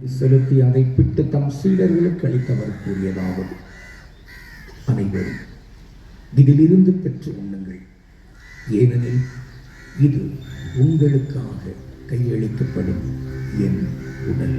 செலுத்தி அதை பிட்டு தம் சீடர்களுக்கு அளித்தவர் கூறியதாவது அனைவரும் இதிலிருந்து பெற்று உண்ணுங்கள். ஏனெனில் இது உங்களுக்காக கையளிக்கப்படும் என் உடல்.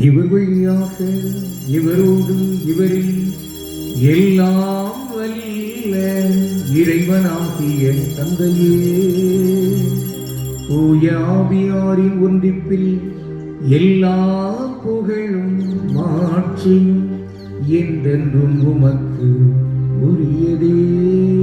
இவர் வழியாக இவரோடு இவரில் எல்லாம் வல்ல இறைவனாகிய தந்தையே. தூய ஆவியாரின் ஒன்றிப்பில் எல்லா புகழும் மாற்றும் என்றென்றும் உமக்கு உரியதே.